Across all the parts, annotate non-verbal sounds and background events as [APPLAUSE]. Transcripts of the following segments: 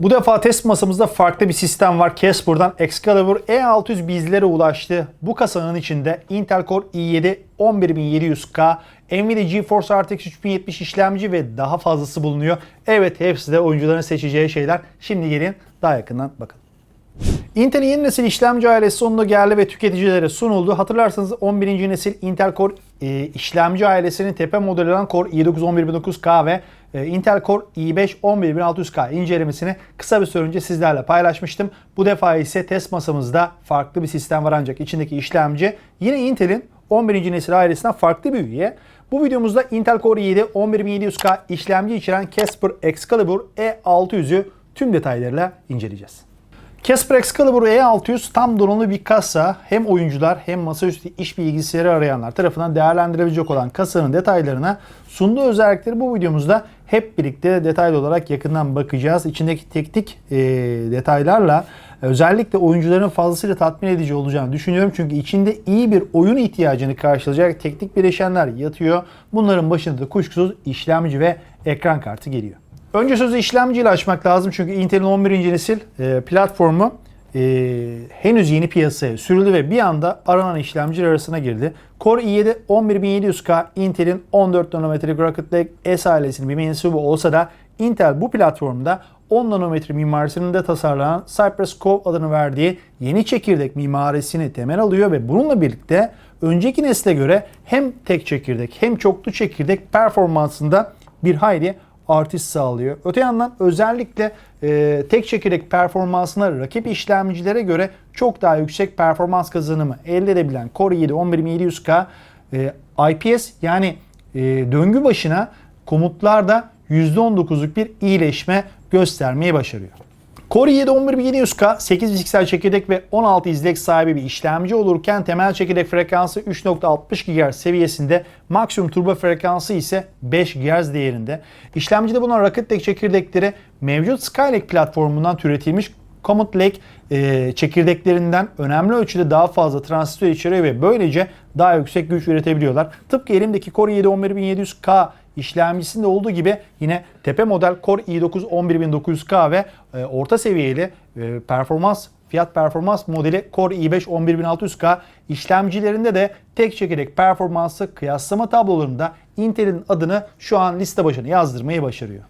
Bu defa test masamızda farklı bir sistem var. Casper'dan Excalibur E600 bizlere ulaştı. Bu kasanın içinde Intel Core i7 11700K, Nvidia GeForce RTX 3070 işlemci ve daha fazlası bulunuyor. Evet hepsi de oyuncuların seçeceği şeyler. Şimdi gelin daha yakından bakalım. Intel'in yeni nesil işlemci ailesi sonunda geldi ve tüketicilere sunuldu. Hatırlarsanız 11. nesil Intel Core e, işlemci ailesinin tepe modeli olan Core i9 11900K ve e, Intel Core i5 11600K incelemesini kısa bir süre önce sizlerle paylaşmıştım. Bu defa ise test masamızda farklı bir sistem var ancak içindeki işlemci yine Intel'in 11. nesil ailesinden farklı bir üye. Bu videomuzda Intel Core i7 11700K işlemci içeren Casper Excalibur E600'ü tüm detaylarıyla inceleyeceğiz. Casper Excalibur E600 tam donanımlı bir kasa. Hem oyuncular hem masaüstü iş bilgisayarı arayanlar tarafından değerlendirebilecek olan kasanın detaylarına sunduğu özellikleri bu videomuzda hep birlikte detaylı olarak yakından bakacağız. İçindeki teknik e, detaylarla özellikle oyuncuların fazlasıyla tatmin edici olacağını düşünüyorum. Çünkü içinde iyi bir oyun ihtiyacını karşılayacak teknik bileşenler yatıyor. Bunların başında da kuşkusuz işlemci ve ekran kartı geliyor. Önce sözü işlemciyle açmak lazım çünkü Intel'in 11. nesil e, platformu e, henüz yeni piyasaya sürüldü ve bir anda aranan işlemciler arasına girdi. Core i7 11700K Intel'in 14 nanometrelik Rocket Lake S ailesinin bir mensubu olsa da Intel bu platformda 10 nanometre mimarisinde tasarlanan Cypress Cove adını verdiği yeni çekirdek mimarisini temel alıyor ve bununla birlikte önceki nesle göre hem tek çekirdek hem çoklu çekirdek performansında bir hayli artış sağlıyor. Öte yandan özellikle e, tek çekirdek performansına rakip işlemcilere göre çok daha yüksek performans kazanımı elde edebilen Core i7 11700K e, IPS yani e, döngü başına komutlarda %19'luk bir iyileşme göstermeyi başarıyor. Core i7 11700K 8 fiziksel çekirdek ve 16 izlek sahibi bir işlemci olurken temel çekirdek frekansı 3.60 GHz seviyesinde maksimum turbo frekansı ise 5 GHz değerinde. İşlemcide bulunan Lake çekirdekleri mevcut Skylake platformundan türetilmiş Comet Lake e, çekirdeklerinden önemli ölçüde daha fazla transistör içeriyor ve böylece daha yüksek güç üretebiliyorlar. Tıpkı elimdeki Core i7 11700K işlemcisinde olduğu gibi yine tepe model Core i9 11900K ve e, orta seviyeli e, performans fiyat performans modeli Core i5 11600K işlemcilerinde de tek çekirdek performansı kıyaslama tablolarında Intel'in adını şu an liste başına yazdırmayı başarıyor.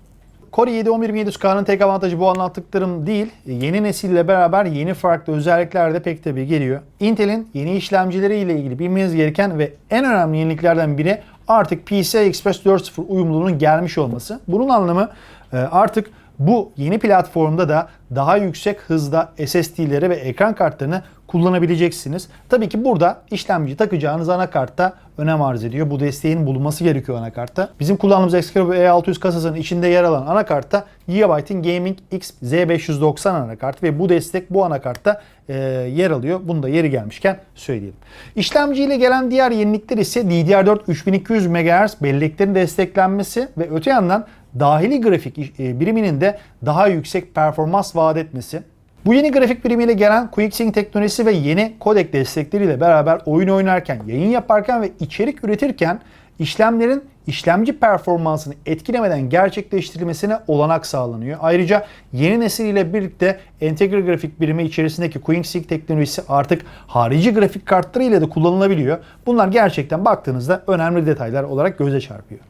Core i7 11700K'nın tek avantajı bu anlattıklarım değil. Yeni nesille beraber yeni farklı özellikler de pek tabii geliyor. Intel'in yeni işlemcileriyle ilgili bilmeniz gereken ve en önemli yeniliklerden biri artık PCI Express 4.0 uyumluluğunun gelmiş olması. Bunun anlamı e, artık bu yeni platformda da daha yüksek hızda SSD'leri ve ekran kartlarını kullanabileceksiniz. Tabii ki burada işlemci takacağınız anakartta önem arz ediyor. Bu desteğin bulunması gerekiyor anakartta. Bizim kullandığımız Excalibur E600 kasasının içinde yer alan anakartta Gigabyte'in Gaming X Z590 anakart ve bu destek bu anakartta e, yer alıyor. Bunu da yeri gelmişken söyleyelim. İşlemciyle gelen diğer yenilikler ise DDR4 3200 MHz belleklerin desteklenmesi ve öte yandan dahili grafik e, biriminin de daha yüksek performans vaat etmesi. Bu yeni grafik birimiyle gelen QuickSync teknolojisi ve yeni kodek destekleriyle beraber oyun oynarken, yayın yaparken ve içerik üretirken işlemlerin işlemci performansını etkilemeden gerçekleştirilmesine olanak sağlanıyor. Ayrıca yeni nesil ile birlikte entegre grafik birimi içerisindeki QuickSync teknolojisi artık harici grafik kartları ile de kullanılabiliyor. Bunlar gerçekten baktığınızda önemli detaylar olarak göze çarpıyor.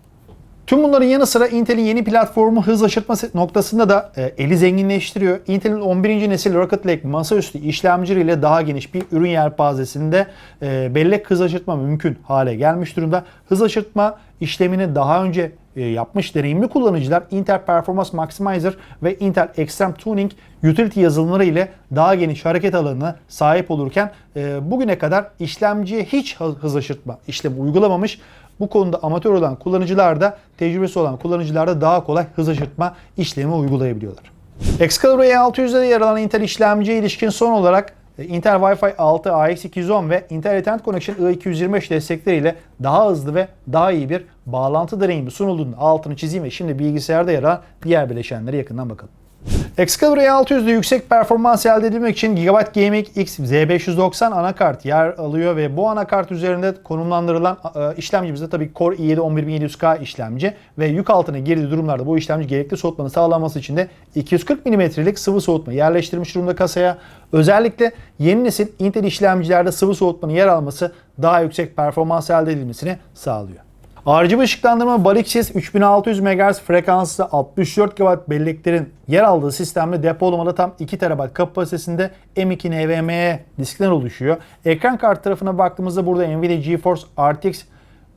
Tüm bunların yanı sıra Intel'in yeni platformu hız aşırtması noktasında da e, eli zenginleştiriyor. Intel'in 11. nesil Rocket Lake masaüstü işlemcileriyle daha geniş bir ürün yelpazesinde e, bellek hız aşırtma mümkün hale gelmiş durumda. Hız aşırtma işlemini daha önce e, yapmış deneyimli kullanıcılar Intel Performance Maximizer ve Intel Extreme Tuning utility yazılımları ile daha geniş hareket alanına sahip olurken e, bugüne kadar işlemciye hiç hız aşırtma işlemi uygulamamış bu konuda amatör olan kullanıcılar da tecrübesi olan kullanıcılar da daha kolay hız aşırtma işlemi uygulayabiliyorlar. Excalibur E600'de yer alan Intel işlemciye ilişkin son olarak e, Intel Wi-Fi 6 AX210 ve Intel Ethernet Connection I225 destekleriyle daha hızlı ve daha iyi bir bağlantı deneyimi sunulduğunu altını çizeyim ve şimdi bilgisayarda yer alan diğer bileşenlere yakından bakalım. Excalibur E600'de yüksek performans elde edilmek için Gigabyte Gaming X Z590 anakart yer alıyor ve bu anakart üzerinde konumlandırılan e, işlemcimiz de tabii Core i7 11700K işlemci ve yük altına girdiği durumlarda bu işlemci gerekli soğutmanın sağlanması için de 240 mm'lik sıvı soğutma yerleştirilmiş durumda kasaya. Özellikle yeni nesil Intel işlemcilerde sıvı soğutmanın yer alması daha yüksek performans elde edilmesini sağlıyor. RGB ışıklandırma Balixis 3600 MHz frekanslı 64 GB belleklerin yer aldığı sistemde depolamada tam 2 TB kapasitesinde M2 NVMe diskler oluşuyor. Ekran kartı tarafına baktığımızda burada Nvidia GeForce RTX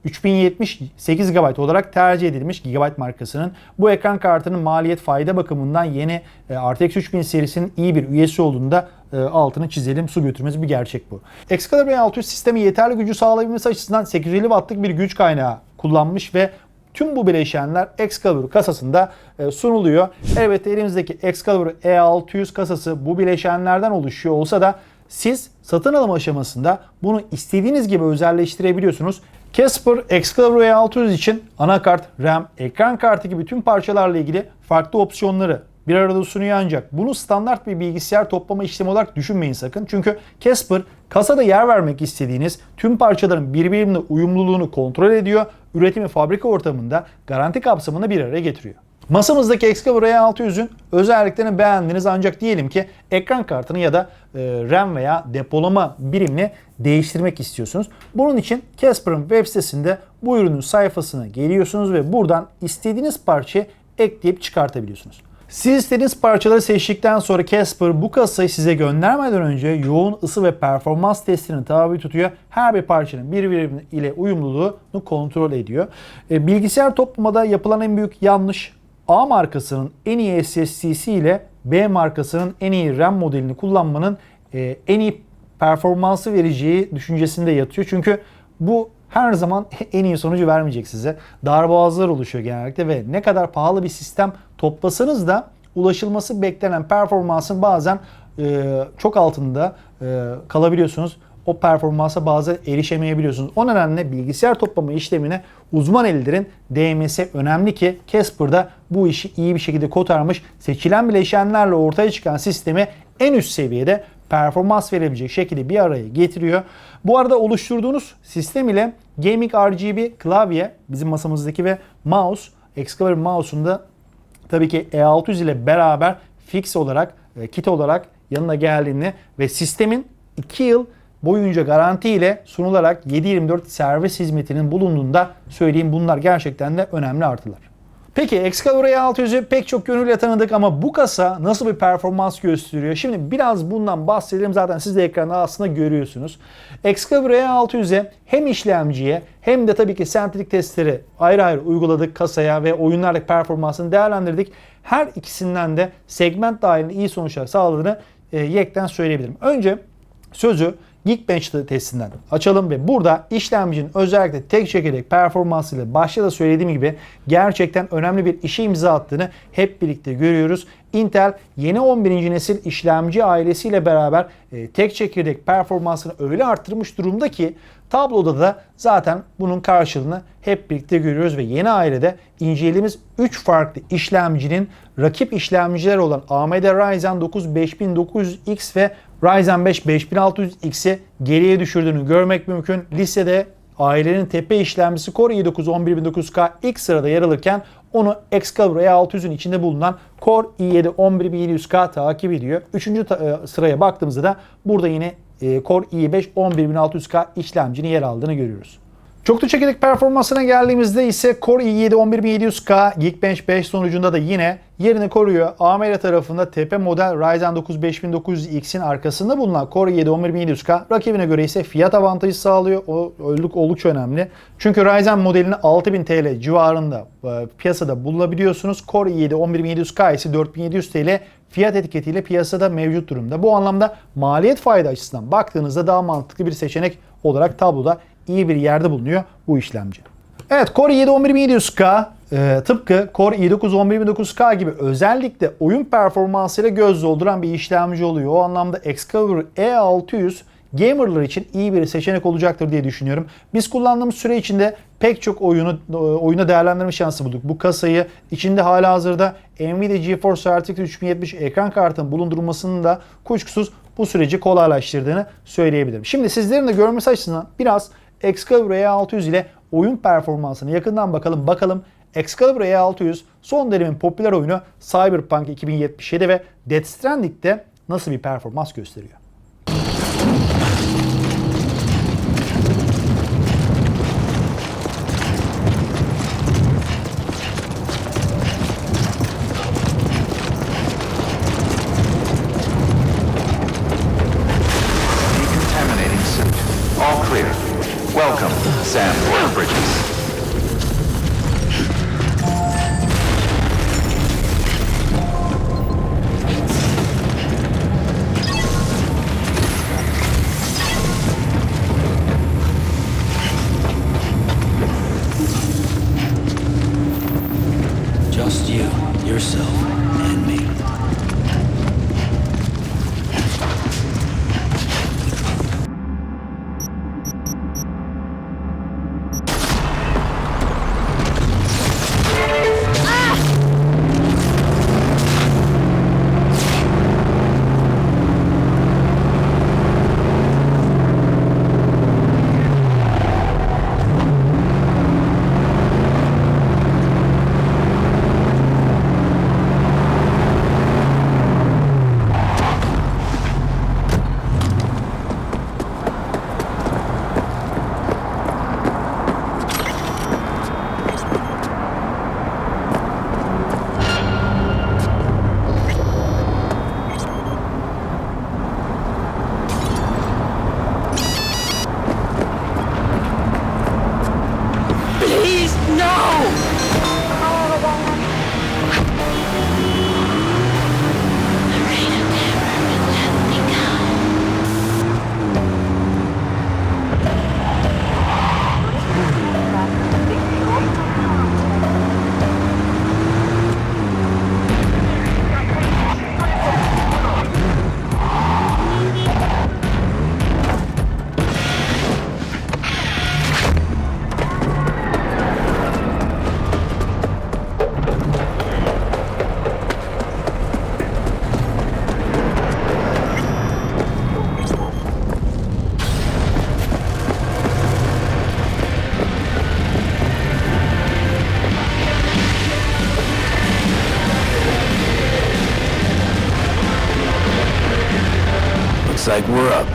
3070 8 GB olarak tercih edilmiş Gigabyte markasının. Bu ekran kartının maliyet fayda bakımından yeni e, RTX 3000 serisinin iyi bir üyesi olduğunda e, altını çizelim. Su götürmesi bir gerçek bu. Excalibur 600 sistemi yeterli gücü sağlayabilmesi açısından 850 Watt'lık bir güç kaynağı kullanmış ve Tüm bu bileşenler Excalibur kasasında e, sunuluyor. Evet elimizdeki Excalibur E600 kasası bu bileşenlerden oluşuyor olsa da siz satın alım aşamasında bunu istediğiniz gibi özelleştirebiliyorsunuz. Casper Excalibur E600 için anakart, RAM, ekran kartı gibi tüm parçalarla ilgili farklı opsiyonları bir arada sunuyor ancak bunu standart bir bilgisayar toplama işlemi olarak düşünmeyin sakın. Çünkü Casper kasada yer vermek istediğiniz tüm parçaların birbirine uyumluluğunu kontrol ediyor. Üretimi fabrika ortamında garanti kapsamında bir araya getiriyor. Masamızdaki Excalibur E600'ün özelliklerini beğendiniz ancak diyelim ki ekran kartını ya da e, RAM veya depolama birimini değiştirmek istiyorsunuz. Bunun için Casper'ın web sitesinde bu ürünün sayfasına geliyorsunuz ve buradan istediğiniz parçayı ekleyip çıkartabiliyorsunuz. Siz istediğiniz parçaları seçtikten sonra Casper bu kasayı size göndermeden önce yoğun ısı ve performans testini tabi tutuyor. Her bir parçanın birbiriyle uyumluluğunu kontrol ediyor. E, bilgisayar toplamada yapılan en büyük yanlış A markasının en iyi SSD'si ile B markasının en iyi RAM modelini kullanmanın e, en iyi performansı vereceği düşüncesinde yatıyor. Çünkü bu her zaman [LAUGHS] en iyi sonucu vermeyecek size. Darboğazlar oluşuyor genellikle ve ne kadar pahalı bir sistem toplasanız da ulaşılması beklenen performansın bazen e, çok altında e, kalabiliyorsunuz. O performansa bazen erişemeyebiliyorsunuz. O nedenle bilgisayar toplama işlemine uzman ellerin değmesi önemli ki Casper'da bu işi iyi bir şekilde kotarmış. Seçilen bileşenlerle ortaya çıkan sistemi en üst seviyede performans verebilecek şekilde bir araya getiriyor. Bu arada oluşturduğunuz sistem ile Gaming RGB klavye bizim masamızdaki ve mouse Excalibur mouse'un da tabii ki E600 ile beraber fix olarak, e, kit olarak yanına geldiğini ve sistemin 2 yıl boyunca garanti ile sunularak 7/24 servis hizmetinin bulunduğunda söyleyeyim bunlar gerçekten de önemli artılar. Peki Excalibur E600'ü pek çok yönüyle tanıdık ama bu kasa nasıl bir performans gösteriyor? Şimdi biraz bundan bahsedelim. Zaten siz de ekranda aslında görüyorsunuz. Excalibur E600'e hem işlemciye hem de tabii ki sentetik testleri ayrı ayrı uyguladık kasaya ve oyunlardaki performansını değerlendirdik. Her ikisinden de segment dahilinde iyi sonuçlar sağladığını e, yekten söyleyebilirim. Önce sözü Geekbench testinden açalım ve burada işlemcinin özellikle tek çekirdek performansıyla başta da söylediğim gibi gerçekten önemli bir işe imza attığını hep birlikte görüyoruz. Intel yeni 11. nesil işlemci ailesiyle beraber e, tek çekirdek performansını öyle arttırmış durumda ki tabloda da zaten bunun karşılığını hep birlikte görüyoruz ve yeni ailede incelediğimiz 3 farklı işlemcinin rakip işlemciler olan AMD Ryzen 9 5900X ve Ryzen 5 5600X'i geriye düşürdüğünü görmek mümkün. Listede ailenin tepe işlemcisi Core i9 11900K ilk sırada yer alırken onu Excalibur E600'ün içinde bulunan Core i7 11700K takip ediyor. Üçüncü e, sıraya baktığımızda da burada yine Core i5 11600K işlemcinin yer aldığını görüyoruz. Çoklu çekirdek performansına geldiğimizde ise Core i7 11700K Geekbench 5 sonucunda da yine yerini koruyor. AMD tarafında tepe model Ryzen 9 5900X'in arkasında bulunan Core i7 11700K rakibine göre ise fiyat avantajı sağlıyor. O oldukça önemli. Çünkü Ryzen modelini 6000 TL civarında e, piyasada bulabiliyorsunuz. Core i7 11700K ise 4700 TL fiyat etiketiyle piyasada mevcut durumda. Bu anlamda maliyet fayda açısından baktığınızda daha mantıklı bir seçenek olarak tabloda iyi bir yerde bulunuyor bu işlemci. Evet Core i7 11700K e, tıpkı Core i9 11900K gibi özellikle oyun performansıyla göz dolduran bir işlemci oluyor. O anlamda Excalibur E600 gamerlar için iyi bir seçenek olacaktır diye düşünüyorum. Biz kullandığımız süre içinde pek çok oyunu oyuna değerlendirme şansı bulduk. Bu kasayı içinde hala hazırda Nvidia GeForce RTX 3070 ekran kartının bulundurulmasının da kuşkusuz bu süreci kolaylaştırdığını söyleyebilirim. Şimdi sizlerin de görmesi açısından biraz Excalibur E600 ile oyun performansını yakından bakalım. Bakalım Excalibur E600 son dönemin popüler oyunu Cyberpunk 2077 ve Death Stranding'de nasıl bir performans gösteriyor? Like we're up.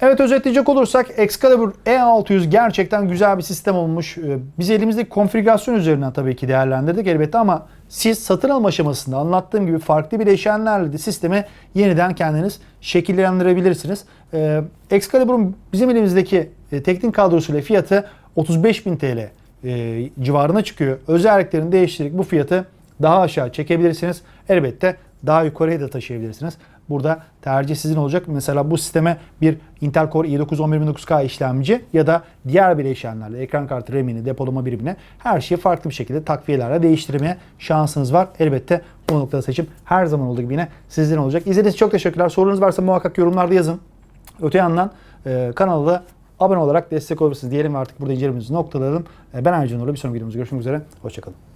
Evet özetleyecek olursak Excalibur E600 gerçekten güzel bir sistem olmuş. Ee, Biz elimizdeki konfigürasyon üzerinden tabii ki değerlendirdik elbette ama siz satın alma aşamasında anlattığım gibi farklı bileşenlerle de sistemi yeniden kendiniz şekillendirebilirsiniz. Ee, Excalibur'un bizim elimizdeki e, teknik kadrosuyla fiyatı 35.000 TL e, civarına çıkıyor. Özelliklerini değiştirerek bu fiyatı daha aşağı çekebilirsiniz. Elbette daha yukarıya da taşıyabilirsiniz. Burada tercih sizin olacak. Mesela bu sisteme bir Intel Core i9 11900K işlemci ya da diğer bileşenlerle ekran kartı RAM'ini, depolama birimini her şeyi farklı bir şekilde takviyelerle değiştirmeye şansınız var. Elbette bu noktada seçim her zaman olduğu gibi yine sizden olacak. İzlediğiniz için çok teşekkürler. Sorunuz varsa muhakkak yorumlarda yazın. Öte yandan e, kanala da abone olarak destek olursunuz diyelim ve artık burada incelememizi noktalayalım. E, ben Ercan Uğurlu. Bir sonraki videomuzda görüşmek üzere. Hoşçakalın.